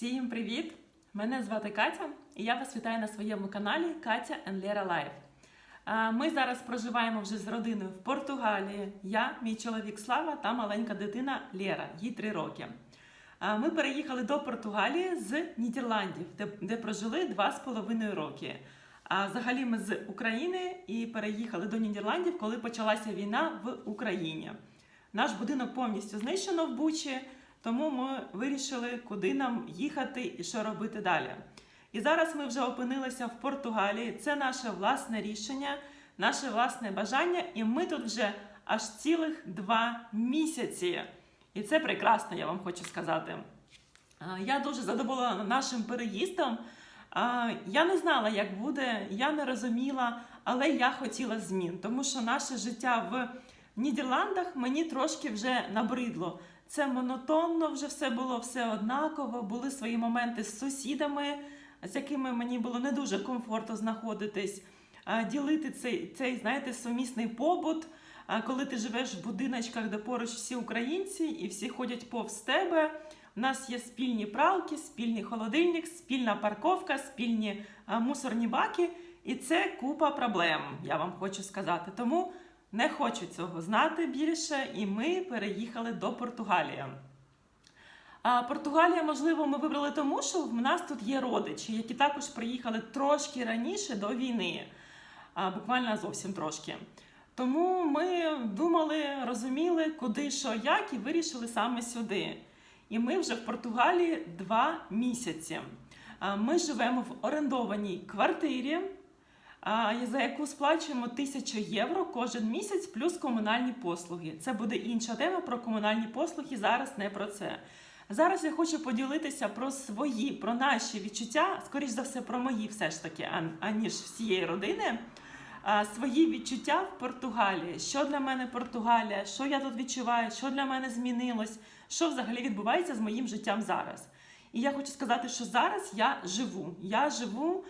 Всім привіт! Мене звати Катя, і я вас вітаю на своєму каналі Катя Lera Life. Ми зараз проживаємо вже з родиною в Португалії. Я, мій чоловік Слава та маленька дитина Лера, їй 3 роки. Ми переїхали до Португалії з Нідерландів, де, де прожили 2,5 роки. А взагалі ми з України і переїхали до Нідерландів, коли почалася війна в Україні. Наш будинок повністю знищено в Бучі, тому ми вирішили, куди нам їхати і що робити далі. І зараз ми вже опинилися в Португалії. Це наше власне рішення, наше власне бажання, і ми тут вже аж цілих два місяці. І це прекрасно, я вам хочу сказати. Я дуже задоволена нашим переїздом. Я не знала, як буде, я не розуміла, але я хотіла змін, тому що наше життя в Нідерландах мені трошки вже набридло. Це монотонно вже все було все однаково. Були свої моменти з сусідами, з якими мені було не дуже комфортно знаходитись. Ділити цей, цей знаєте, сумісний побут, а, коли ти живеш в будиночках, де поруч всі українці і всі ходять повз тебе. У нас є спільні пралки, спільний холодильник, спільна парковка, спільні мусорні баки, і це купа проблем, я вам хочу сказати. Тому не хочу цього знати більше, і ми переїхали до Португалії. А Португалія, можливо, ми вибрали тому, що в нас тут є родичі, які також приїхали трошки раніше до війни, а, буквально зовсім трошки. Тому ми думали, розуміли, куди, що, як, і вирішили саме сюди. І ми вже в Португалії два місяці. Ми живемо в орендованій квартирі, за яку сплачуємо 1000 євро кожен місяць плюс комунальні послуги. Це буде інша тема про комунальні послуги. Зараз не про це. Зараз я хочу поділитися про свої, про наші відчуття, скоріш за все, про мої все ж таки, аніж всієї родини. Свої відчуття в Португалії. Що для мене Португалія? Що я тут відчуваю? Що для мене змінилось? Що взагалі відбувається з моїм життям зараз? І я хочу сказати, що зараз я живу. Я живу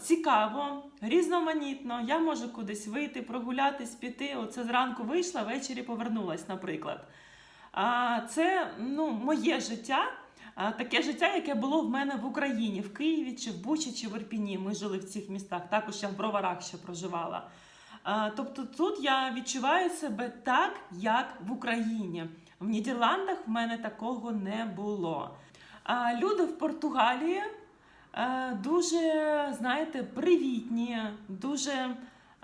цікаво, різноманітно. Я можу кудись вийти, прогулятись, піти. Оце зранку вийшла, ввечері повернулась, наприклад. Це ну, моє життя, таке життя, яке було в мене в Україні, в Києві, чи в Бучі, чи в Ірпіні. Ми жили в цих містах. Також я в Броварах ще проживала. Тобто тут я відчуваю себе так, як в Україні. В Нідерландах в мене такого не було. Люди в Португалії дуже, знаєте, привітні, дуже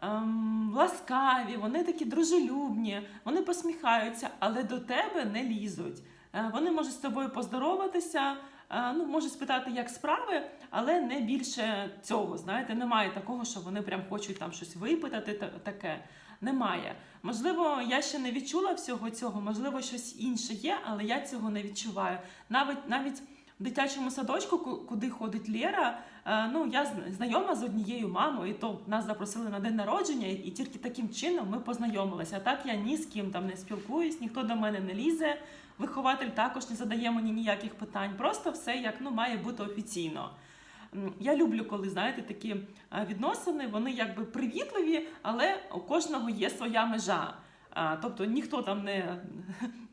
ем, ласкаві, вони такі дружелюбні, вони посміхаються, але до тебе не лізуть. Е, Вони можуть з тобою поздороватися, е, ну, можуть спитати, як справи, але не більше цього. Знаєте, немає такого, що вони прям хочуть там щось випитати. Таке немає. Можливо, я ще не відчула всього цього, можливо, щось інше є, але я цього не відчуваю. Навіть навіть дитячому садочку, ку- куди ходить Лєра, е, ну я знайома з однією мамою, і то нас запросили на день народження, і тільки таким чином ми познайомилися. А так я ні з ким там не спілкуюсь, ніхто до мене не лізе. Вихователь також не задає мені ніяких питань. Просто все як ну має бути офіційно. Я люблю, коли знаєте такі е, відносини, вони якби привітливі, але у кожного є своя межа. Тобто ніхто там не,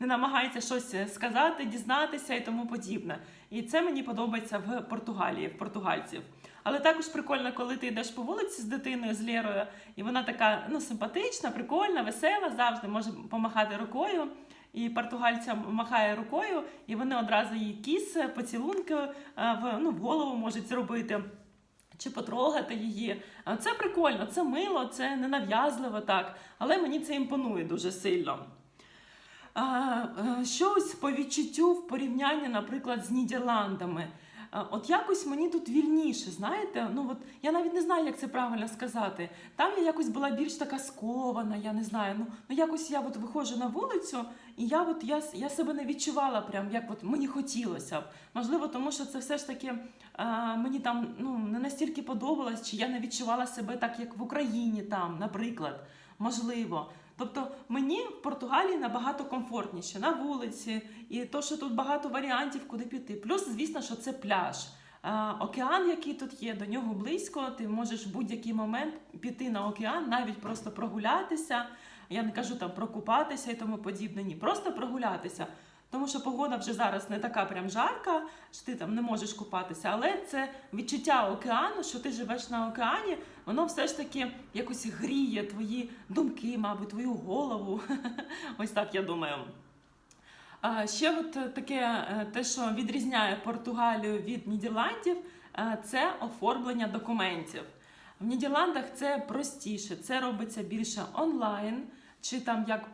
не намагається щось сказати, дізнатися і тому подібне. І це мені подобається в Португалії, в португальців. Але також прикольно, коли ти йдеш по вулиці з дитиною, з Лєрою, і вона така ну, симпатична, прикольна, весела, завжди може помахати рукою. І португальцям махає рукою, і вони одразу їй кіс, поцілунки е, в, ну, в голову можуть зробити. Чи потрогати її. Це прикольно, це мило, це ненав'язливо так, але мені це імпонує дуже сильно. Е, Щось по відчуттю в порівнянні, наприклад, з Нідерландами. От якось мені тут вільніше, знаєте? Ну от я навіть не знаю, як це правильно сказати. Там я якось була більш така скована, я не знаю. Ну, ну якось я от виходжу на вулицю, і я от я, я себе не відчувала прям, як от мені хотілося б. Можливо, тому що це все ж таки а, мені там ну не настільки подобалось, чи я не відчувала себе так, як в Україні там, наприклад. Можливо. Тобто мені в Португалії набагато комфортніше на вулиці, і то, що тут багато варіантів, куди піти. Плюс, звісно, що це пляж. Океан, який тут є, до нього близько. Ти можеш в будь-який момент піти на океан, навіть просто прогулятися. Я не кажу там прокупатися і тому подібне. Ні, просто прогулятися. Тому що погода вже зараз не така прям жарка, що ти там не можеш купатися, але це відчуття океану, що ти живеш на океані, воно все ж таки якось гріє твої думки, мабуть, твою голову. Ось так я думаю. Ще от таке, е, те, що відрізняє Португалію від Нідерландів, е, це оформлення документів. В Нідерландах це простіше, це робиться більше онлайн. Чи там як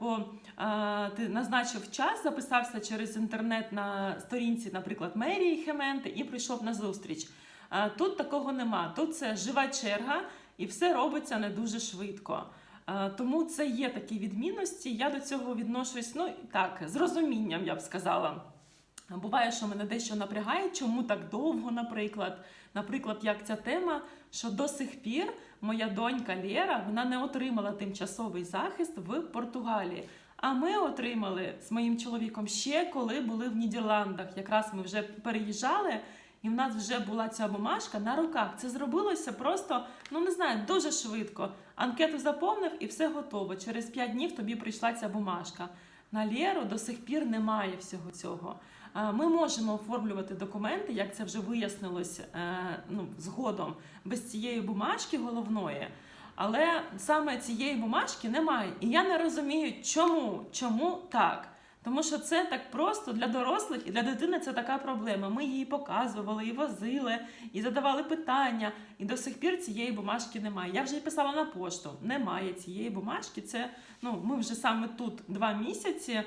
е, ти назначив час, записався через інтернет на сторінці, наприклад, мерії Хементи, і прийшов на зустріч. Е, тут такого нема. Тут це жива черга, і все робиться не дуже швидко. Е, Тому це є такі відмінності. Я до цього відношусь, ну так, з розумінням, я б сказала. Буває, що мене дещо напрягає, чому так довго, наприклад. Наприклад, як ця тема, що до сих пір моя донька Лєра вона не отримала тимчасовий захист в Португалії. А ми отримали з моїм чоловіком ще коли були в Нідерландах. Якраз ми вже переїжджали, і в нас вже була ця бумажка на руках. Це зробилося просто, ну не знаю, дуже швидко. Анкету заповнив і все готово. Через 5 днів тобі прийшла ця бумажка. На Лєру до сих пір немає всього цього. Ми можемо оформлювати документи, як це вже вияснилось е, ну, згодом, без цієї бумажки головної. Але саме цієї бумажки немає. І я не розумію, чому, чому так. Тому що це так просто для дорослих і для дитини це така проблема. Ми її показували, і возили, і задавали питання, і до сих пір цієї бумажки немає. Я вже й писала на пошту. Немає цієї бумажки. Це ну ми вже саме тут два місяці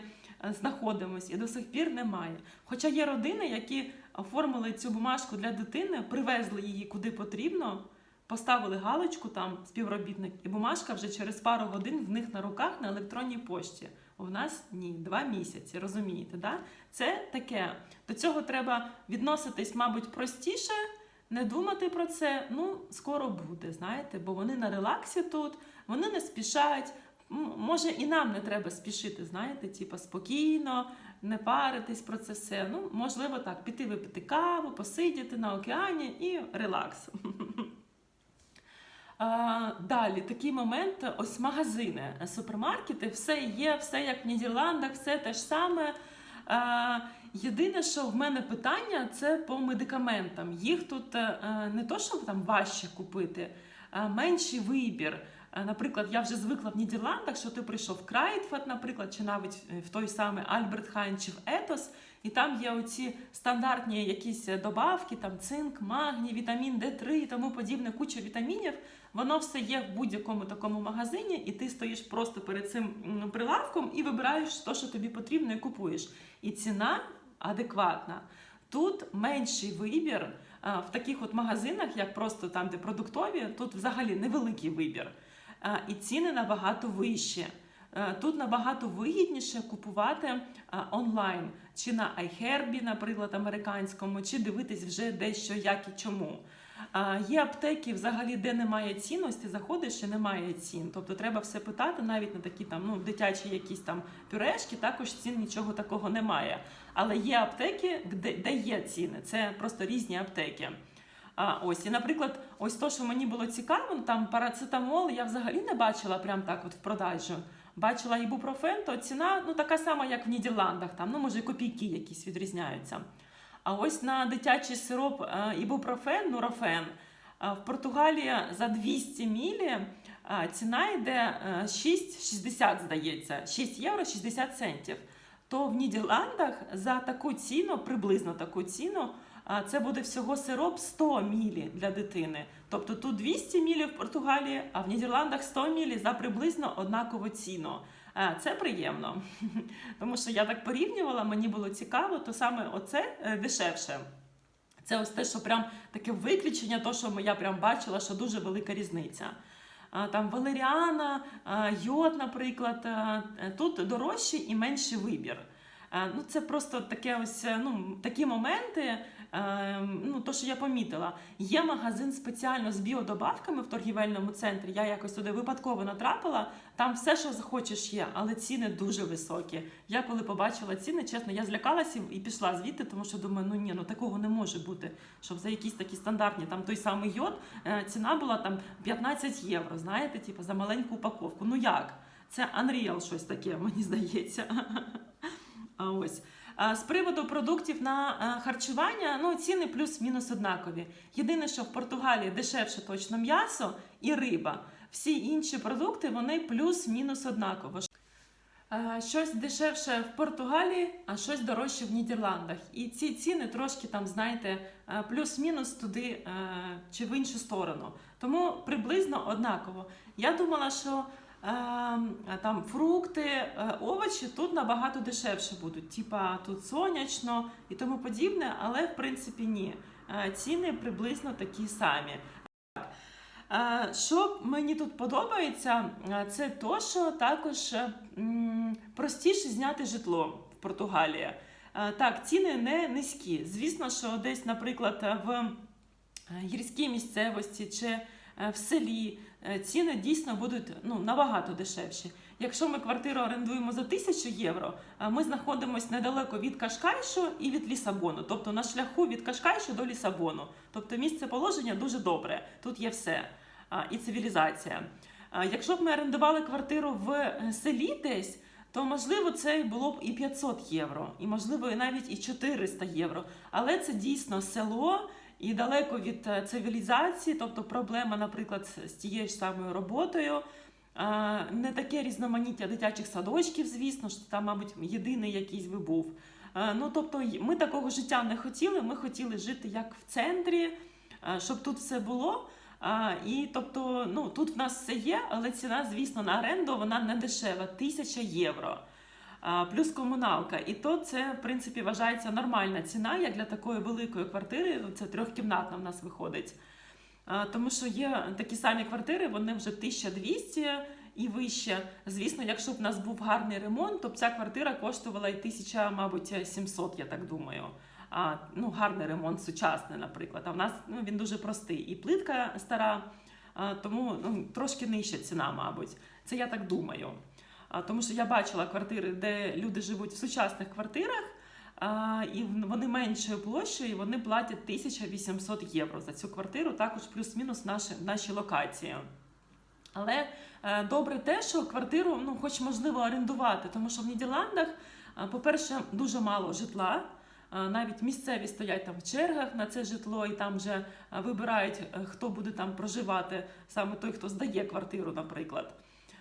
е, знаходимось, і до сих пір немає. Хоча є родини, які оформили цю бумажку для дитини, привезли її куди потрібно. Поставили галочку там співробітник, і бумажка вже через пару годин в них на руках на електронній пошті. У нас ні, два місяці, розумієте, да? Це таке. До цього треба відноситись, мабуть, простіше, не думати про це. Ну, скоро буде, знаєте, бо вони на релаксі тут, вони не спішать. Може, і нам не треба спішити, знаєте, типа спокійно, не паритись про це все. Ну, можливо, так, піти випити каву, посидіти на океані і релакс. Далі такий момент, ось магазини, супермаркети, все є, все як в Нідерландах, все те ж саме. Єдине, що в мене питання, це по медикаментам. Їх тут е, не то, що там важче купити, а менший вибір. Е, Наприклад, я вже звикла в Нідерландах, що ти прийшов в Крайтфат, наприклад, чи навіть в той самий Альберт Хайн чи в Етос, і там є оці стандартні якісь добавки, там цинк, магній, вітамін Д3 і тому подібне, куча вітамінів. Воно все є в будь-якому такому магазині, і ти стоїш просто перед цим прилавком і вибираєш те, що тобі потрібно, і купуєш. І ціна адекватна. Тут менший вибір в таких от магазинах, як просто там, де продуктові, тут взагалі невеликий вибір. І ціни набагато вищі. Е, Тут набагато вигідніше купувати онлайн, чи на iHerb, наприклад, американському, чи дивитись вже дещо як і чому. Є аптеки, взагалі, де немає цінності, заходиш і немає цін. Тобто треба все питати, навіть на такі там ну, дитячі якісь там пюрешки, також цін нічого такого немає. Але є аптеки, де, де є ціни. Це просто різні аптеки. А, ось, і, наприклад, ось то, що мені було цікаво, там парацетамол я взагалі не бачила прям так от в продажу. Бачила ібупрофен, то ціна ну, така сама, як в Нідерландах, там, ну, може, копійки якісь відрізняються. А ось на дитячий сироп е, ібупрофен, нурофен, е, в Португалії за 200 мілі е, ціна йде е, 6,60, здається, 6 євро 60 центів. То в Нідерландах за таку ціну, приблизно таку ціну, це буде всього сироп 100 мілі для дитини. Тобто тут 200 мілі в Португалії, а в Нідерландах 100 мілі за приблизно однакову ціну. Це приємно, тому що я так порівнювала, мені було цікаво, то саме оце е, дешевше. Це ось те, що прям таке виключення, то що я прям бачила, що дуже велика різниця. Там валеріана, йод, наприклад, тут дорожче і менший вибір. Ну, це просто таке ось ну, такі моменти. Е, Ну, то, що я помітила, є магазин спеціально з біодобавками в торгівельному центрі. Я якось туди випадково натрапила. Там все, що захочеш, є, але ціни дуже високі. Я коли побачила ціни, чесно, я злякалася і пішла звідти, тому що думаю, ну ні, ну такого не може бути. Щоб за якісь такі стандартні, там той самий йод, е, ціна була там 15 євро. Знаєте, типу, за маленьку упаковку. Ну як? Це Unreal щось таке, мені здається. А ось. З приводу продуктів на е, харчування, ну ціни плюс-мінус однакові. Єдине, що в Португалії дешевше точно м'ясо і риба. Всі інші продукти вони плюс-мінус однаково. Щось дешевше в Португалії, а щось дорожче в Нідерландах. І ці ціни трошки там, знаєте, е, плюс-мінус туди е, чи в іншу сторону. Тому приблизно однаково. Я думала, що там фрукти, е, овочі тут набагато дешевше будуть. Типа тут сонячно і тому подібне, але в принципі ні. Е, Ціни приблизно такі самі. Е, Що мені тут подобається, це то, що також простіше зняти житло в Португалії. Так, ціни не низькі. Звісно, що десь, наприклад, в гірській місцевості чи в селі е, ціни дійсно будуть ну, набагато дешевші. Якщо ми квартиру орендуємо за 1000 євро, ми знаходимося недалеко від Кашкайшу і від Лісабону, тобто на шляху від Кашкайшу до Лісабону. Тобто місце положення дуже добре. Тут є все і цивілізація. Якщо б ми орендували квартиру в е, селі десь, то можливо це було б і 500 євро, і можливо і навіть і 400 євро. Але це дійсно село і далеко від е, цивілізації, тобто проблема, наприклад, з тією ж самою роботою. Не таке різноманіття дитячих садочків, звісно, що там, мабуть, єдиний якийсь би був. Ну, тобто, ми такого життя не хотіли. Ми хотіли жити як в центрі, щоб тут все було. І тобто, ну тут в нас все є, але ціна, звісно, на оренду вона не дешева 1000 євро. Плюс комуналка. І то це, в принципі, вважається нормальна ціна, як для такої великої квартири. Це трьохкімнатна в нас виходить. Тому що є такі самі квартири, вони вже 1200 і вище. Звісно, якщо б в нас був гарний ремонт, то б ця квартира коштувала і 1000, мабуть, 700, я так думаю. А, ну, гарний ремонт сучасний, наприклад. А в нас ну, він дуже простий. І плитка стара, тому ну, трошки нижча ціна, мабуть. Це я так думаю. Тому що я бачила квартири, де люди живуть в сучасних квартирах, і вони меншою площею, і вони платять 1800 євро за цю квартиру, також плюс-мінус наші, наші локації. Але е, добре те, що квартиру, ну, хоч можливо орендувати, тому що в Нідерландах, по-перше, дуже мало житла. Навіть місцеві стоять там в чергах на це житло, і там вже вибирають, е, хто буде там проживати, саме той, хто здає квартиру, наприклад.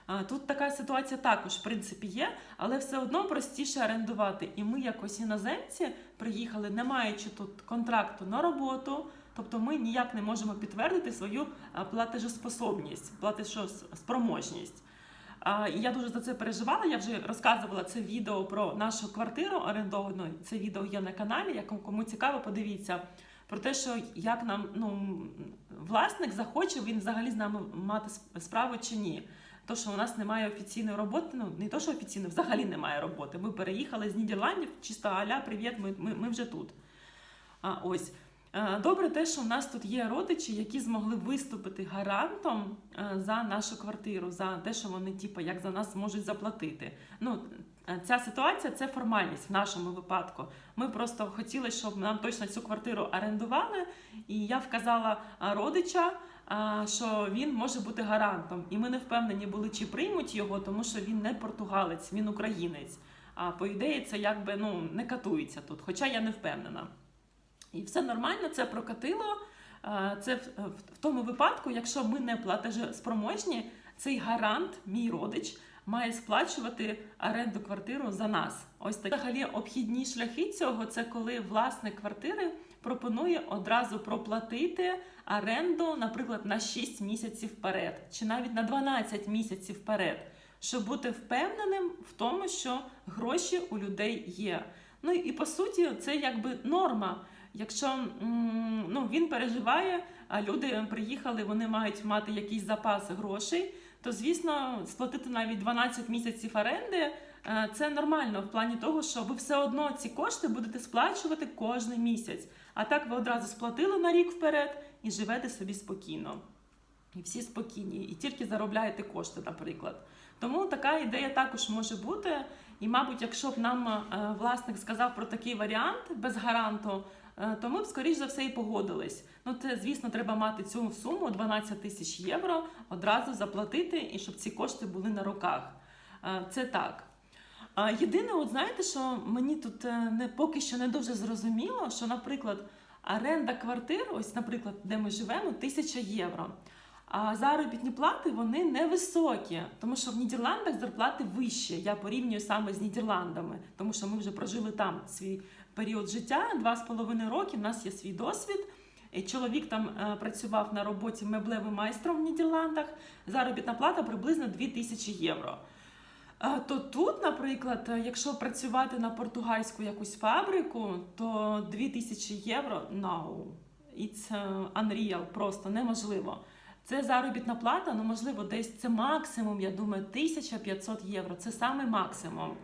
Е, Тут така ситуація також, в принципі, є, але все одно простіше орендувати. І ми, якось іноземці, приїхали, не маючи тут контракту на роботу. Тобто ми ніяк не можемо підтвердити свою а, платежеспособність, платежоспроможність. І я дуже за це переживала. Я вже розказувала це відео про нашу квартиру орендовану. Це відео є на каналі. Якому кому цікаво, подивіться про те, що як нам ну, власник захоче він взагалі з нами мати справу чи ні. То, що у нас немає офіційної роботи, ну не то, що офіційно, взагалі немає роботи. Ми переїхали з Нідерландів, чисто аля, привіт, ми, ми, ми вже тут. А, ось. Е, Добре те, що в нас тут є родичі, які змогли виступити гарантом е, за нашу квартиру, за те, що вони, типу, як за нас можуть заплатити. Ну, е, ця ситуація це формальність в нашому випадку. Ми просто хотіли, щоб нам точно цю квартиру орендували, і я вказала родича, що він може бути гарантом. І ми не впевнені були, чи приймуть його, тому що він не португалець, він українець. А по ідеї, це якби ну не катується тут, хоча я не впевнена. І все нормально, це прокатило. Це в тому випадку, якщо ми не платежеспроможні, цей гарант, мій родич, має сплачувати оренду квартиру за нас. Ось такі взагалі обхідні шляхи цього це коли власник квартири пропонує одразу проплатити оренду, наприклад, на 6 місяців вперед, чи навіть на 12 місяців вперед, щоб бути впевненим в тому, що гроші у людей є. Ну і по суті, це якби норма. Якщо ну, він переживає, а люди приїхали, вони мають мати якийсь запас грошей, то звісно, сплатити навіть 12 місяців оренди е, це нормально в плані того, що ви все одно ці кошти будете сплачувати кожен місяць. А так ви одразу сплатили на рік вперед і живете собі спокійно. І всі спокійні, і тільки заробляєте кошти, наприклад. Тому така ідея також може бути. І, мабуть, якщо б нам е, власник сказав про такий варіант без гаранту, то ми б скоріш за все і погодились. Ну, це, звісно, треба мати цю суму 12 тисяч євро одразу заплатити, і щоб ці кошти були на руках. Е, Це так. А єдине, от знаєте, що мені тут е, не поки що не дуже зрозуміло, що, наприклад, оренда квартир, ось, наприклад, де ми живемо, тисяча євро. А заробітні плати вони невисокі, тому що в Нідерландах зарплати вищі. Я порівнюю саме з Нідерландами, тому що ми вже прожили там свій період життя, два з половиною роки. У нас є свій досвід. Чоловік там е, працював на роботі меблевим майстром в Нідерландах. Заробітна плата приблизно 2000 євро. Е, То тут, наприклад, е, якщо працювати на португальську якусь фабрику, то 2000 євро no, it's е, unreal, просто неможливо. Це заробітна плата, ну можливо, десь це максимум, я думаю, 1500 євро. Це саме максимум.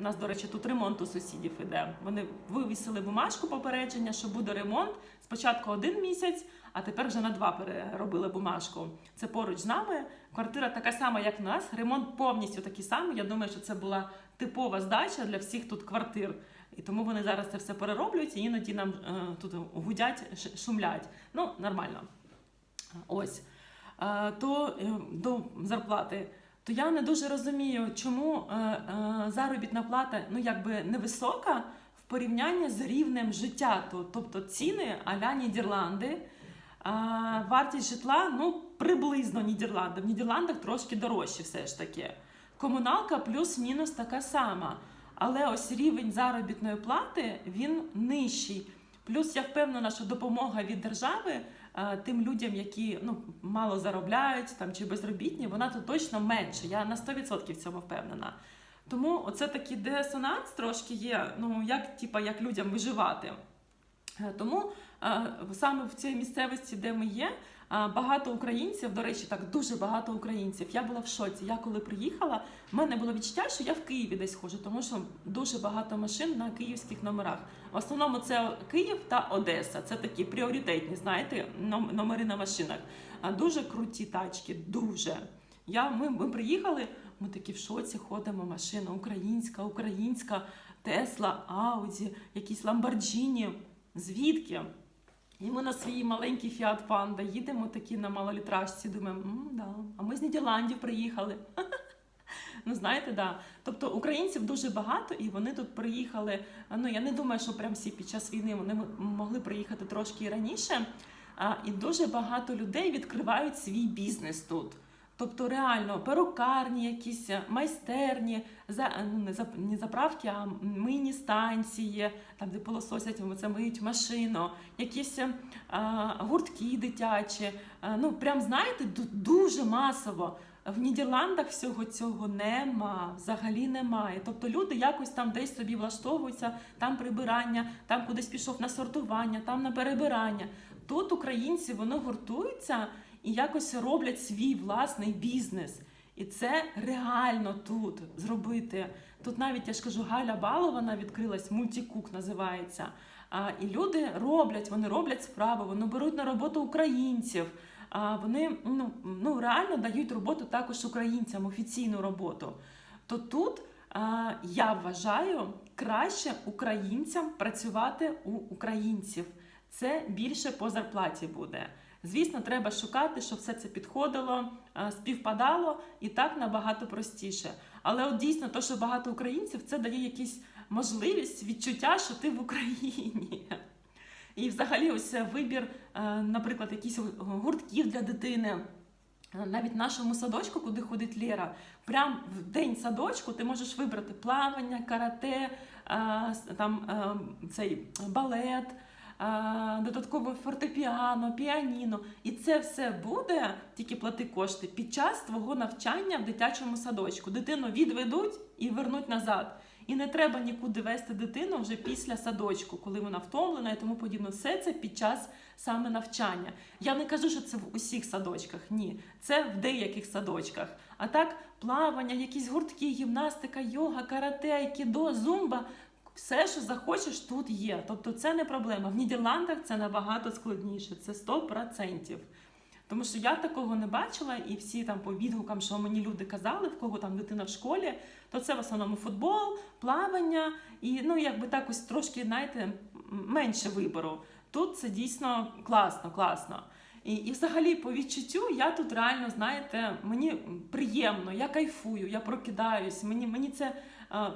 У нас, до речі, тут ремонт у сусідів іде. Вони вивісили бумажку попередження, що буде ремонт. Спочатку один місяць, а тепер вже на два переробили бумажку. Це поруч з нами. Квартира така сама, як в нас. Ремонт повністю такий самий. Я думаю, що це була типова здача для всіх тут квартир. І тому вони зараз це все перероблюють і іноді нам е, тут гудять, шумлять. Ну, нормально. Ось. Е, то е, до зарплати. То я не дуже розумію, чому е, е, заробітна плата ну, якби невисока в порівнянні з рівнем життя. То- Тобто ціни а-ля Нідерланди, вартість житла ну, приблизно Нідерланди. В Нідерландах трошки дорожче все ж таки. Комуналка плюс-мінус така сама. Але ось рівень заробітної плати він нижчий. Плюс я впевнена, що допомога від держави е, тим людям, які ну, мало заробляють там, чи безробітні, вона тут точно менше. Я на 100% в цьому впевнена. Тому оце такий дисонанс трошки є, ну як, типа, як людям виживати. Е, Тому е, саме в цій місцевості, де ми є, багато українців, до речі, так дуже багато українців. Я була в шоці. Я коли приїхала, в мене було відчуття, що я в Києві десь ходжу, тому що дуже багато машин на київських номерах. В основному це Київ та Одеса. Це такі пріоритетні, знаєте, ном- номери на машинах. Дуже круті тачки, дуже. Я, ми, ми приїхали, ми такі в шоці ходимо, машина українська, українська, Тесла, Ауді, якісь Ламборджіні. Звідки? І ми на свій маленький Фіат Панда їдемо такі на малолітражці, думаємо, М, да. а ми з Нідерландів приїхали. Ну, знаєте, да. Тобто українців дуже багато, і вони тут приїхали. Ну я не думаю, що прям всі під час війни вони могли приїхати трошки раніше. А, і дуже багато людей відкривають свій бізнес тут. Тобто реально перукарні, якісь майстерні, за ну не за не заправки, а мийні станції, там де пилососять, це миють машину, якісь а, гуртки дитячі. А, ну прям знаєте, дуже масово. В Нідерландах всього цього нема, взагалі немає. Тобто люди якось там десь собі влаштовуються, там прибирання, там кудись пішов на сортування, там на перебирання. Тут українці вони гуртуються і якось роблять свій власний бізнес. І це реально тут зробити. Тут навіть я ж кажу, Галя Балована відкрилась, мультикук називається. А, і люди роблять, вони роблять справи, вони беруть на роботу українців. А вони ну, ну реально дають роботу також українцям, офіційну роботу. То тут а, я вважаю краще українцям працювати у українців. Це більше по зарплаті буде. Звісно, треба шукати, щоб все це підходило, співпадало, і так набагато простіше. Але от дійсно, то, що багато українців, це дає якісь можливість, відчуття, що ти в Україні. І взагалі, ось вибір, е, наприклад, якісь гуртків для дитини. Е, Навіть нашому садочку, куди ходить Лєра, прям в день садочку ти можеш вибрати плавання, карате, е, там е, цей балет, е, додатково фортепіано, піаніно. І це все буде, тільки плати кошти, під час твого навчання в дитячому садочку. Дитину відведуть і вернуть назад. І не треба нікуди вести дитину вже після садочку, коли вона втомлена і тому подібне. Все це під час саме навчання. Я не кажу, що це в усіх садочках. Ні, це в деяких садочках. А так, плавання, якісь гуртки, гімнастика, йога, карате, айкідо, зумба. Все, що захочеш, тут є. Тобто це не проблема. В Нідерландах це набагато складніше, це 100%. Тому що я такого не бачила, і всі там по відгукам, що мені люди казали, в кого там дитина в школі, то це в основному футбол, плавання, і ну якби так ось трошки, знаєте, менше вибору. Тут це дійсно класно, класно. І, і взагалі, по відчуттю, я тут реально, знаєте, мені приємно, я кайфую, я прокидаюсь, мені, мені це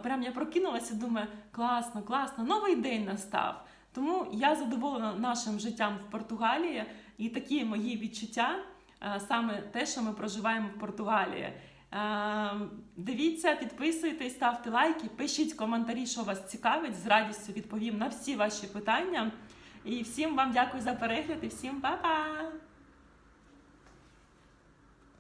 Прям я прокинулася, думаю, класно, класно, новий день настав. Тому я задоволена нашим життям в Португалії і такі мої відчуття, е, саме те, що ми проживаємо в Португалії. Е, Дивіться, підписуйтесь, ставте лайки, пишіть коментарі, що вас цікавить. З радістю відповім на всі ваші питання. І всім вам дякую за перегляд і всім па-па!